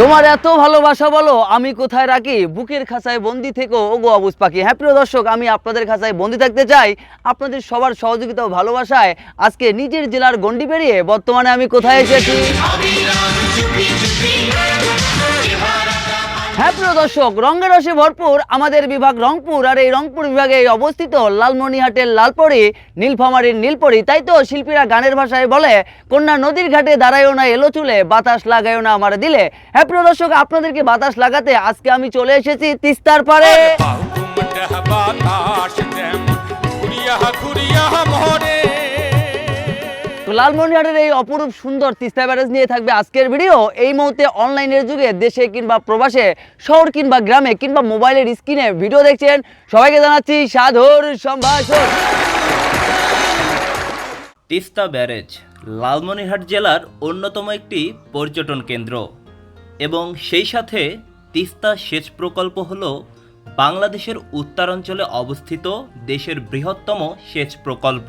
তোমার এত ভালোবাসা বলো, আমি কোথায় রাখি? বুকের খাঁচায় বন্দি থেকে, ওগো অবুজ পাখি। হ্যাঁ প্রিয় দর্শক, আমি আপনাদের খাঁচায় বন্দি থাকতে চাই। আপনাদের সবার সহযোগিতা ও ভালোবাসায় আজকে নিজের জেলার গন্ডি পেরিয়ে বর্তমানে আমি কোথায় এসেছি? হ্যাঁ দর্শক, রঙের রসে ভরপুর আমাদের বিভাগ রংপুর, আর এই রংপুর বিভাগে অবস্থিত লালমনিহাটের লালপরি, নীলফামারীর নীলপরি, তাই তো শিল্পীরা গানের ভাষায় বলে, কন্যা নদীর ঘাটে দাঁড়ায়ও না, এলো চুলে, বাতাস লাগায়ও না আমার দিলে। হ্যাঁ দর্শক, আপনাদেরকে বাতাস লাগাতে আজকে আমি চলে এসেছি তিস্তার পারে লালমনিহাটের এই অপরূপ সুন্দর তিস্তা ব্যারেজ নিয়ে থাকবে আজকের ভিডিও। এই মুহূর্তে অনলাইনের যুগে দেশে কিংবা প্রবাসে, শহর কিংবা গ্রামে কিংবা মোবাইলের স্ক্রিনে ভিডিও দেখছেন। সবাইকে জানাচ্ছি সাধুর সম্ভাষণ। তিস্তা ব্যারেজ, লালমনিরহাট জেলার অন্যতম একটি পর্যটন কেন্দ্র। এবং সেই সাথে তিস্তা সেচ প্রকল্প হল বাংলাদেশের উত্তরাঞ্চলে অবস্থিত দেশের বৃহত্তম সেচ প্রকল্প।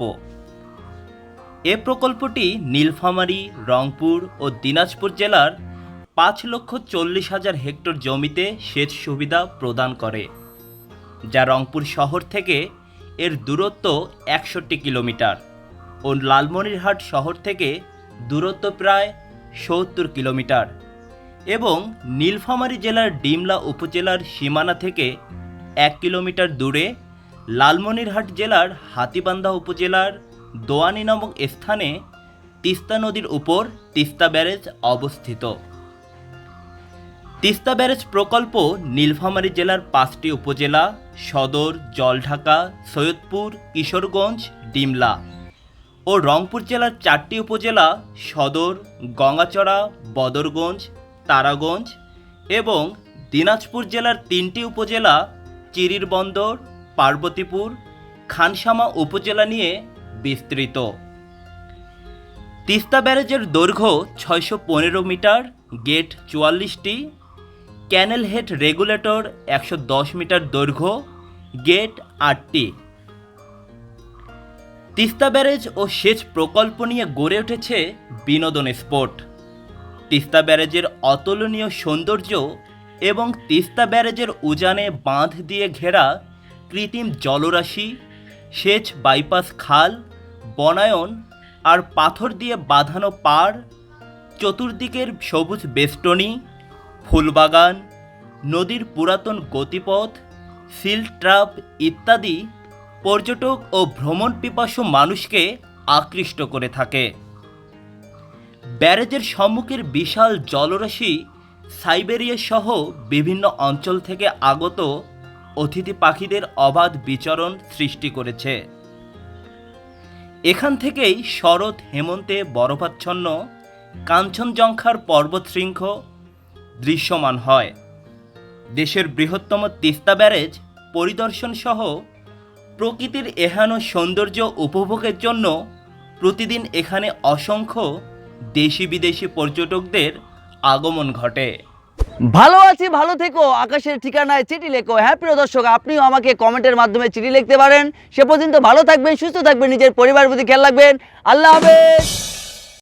এ প্রকল্পটি নীলফামারী, রংপুর ও দিনাজপুর জেলার পাঁচ লক্ষ চল্লিশ হাজার হেক্টর জমিতে সেচ সুবিধা প্রদান করে, যা রংপুর শহর থেকে এর দূরত্ব একষট্টি কিলোমিটার ও লালমনিরহাট শহর থেকে দূরত্ব প্রায় সত্তর কিলোমিটার এবং নীলফামারী জেলার ডিমলা উপজেলার সীমানা থেকে এক কিলোমিটার দূরে লালমনিরহাট জেলার হাতিবান্ধা উপজেলার দোয়ানি নামক স্থানে তিস্তা নদীর উপর তিস্তা ব্যারেজ অবস্থিত। তিস্তা ব্যারেজ প্রকল্প নীলফামারী জেলার পাঁচটি উপজেলা, সদর, জলঢাকা, সৈয়দপুর, কিশোরগঞ্জ, ডিমলা ও রংপুর জেলার চারটি উপজেলা সদর, গঙ্গাচড়া, বদরগঞ্জ, তারাগঞ্জ এবং দিনাজপুর জেলার তিনটি উপজেলা চিরির বন্দর পার্বতীপুর, খানসামা উপজেলা নিয়ে বিস্তৃত। তিস্তা ব্যারেজের দৈর্ঘ্য ছয়শো পনেরো মিটার, গেট চুয়াল্লিশটি, ক্যানেল হেড রেগুলেটর একশো দশ মিটার দৈর্ঘ্য, গেট আটটি। তিস্তা ব্যারেজ ও সেচ প্রকল্প নিয়ে গড়ে উঠেছে বিনোদন স্পট তিস্তা ব্যারেজের অতুলনীয় সৌন্দর্য এবং তিস্তা ব্যারেজের উজানে বাঁধ দিয়ে ঘেরা কৃত্রিম জলরাশি, সেচ বাইপাস খাল বনায়ন আর পাথর দিয়ে বাঁধানো পাড়, চতুর্দিকের সবুজ বেষ্টনী, ফুলবাগান, নদীর পুরাতন গতিপথ, সিল ট্রাপ ইত্যাদি পর্যটক ও ভ্রমণ পিপাসু মানুষকে আকৃষ্ট করে থাকে। ব্যারেজের সম্মুখের বিশাল জলরাশি সাইবেরিয়া সহ বিভিন্ন অঞ্চল থেকে আগত অতিথি পাখিদের অবাধ বিচরণ সৃষ্টি করেছে। এখান থেকেই শরৎ, হেমন্তে, বরফাচ্ছন্ন, কাঞ্চনজঙ্ঘার পর্বতশৃঙ্গ দৃশ্যমান হয়। দেশের বৃহত্তম তিস্তা ব্যারেজ পরিদর্শন সহ প্রকৃতির এহেন সৌন্দর্য উপভোগের জন্য প্রতিদিন এখানে অসংখ্য দেশি বিদেশি পর্যটকদের আগমন ঘটে। ভালো আছি, ভালো থেকো, আকাশের ঠিকানায় চিঠি লেখো। হ্যাঁ প্রিয় দর্শক, আপনিও আমাকে কমেন্টের মাধ্যমে চিঠি লিখতে পারেন। সে পর্যন্ত ভালো থাকবেন, সুস্থ থাকবেন, নিজের পরিবার প্রতি খেয়াল রাখবেন। আল্লাহ হাফেজ।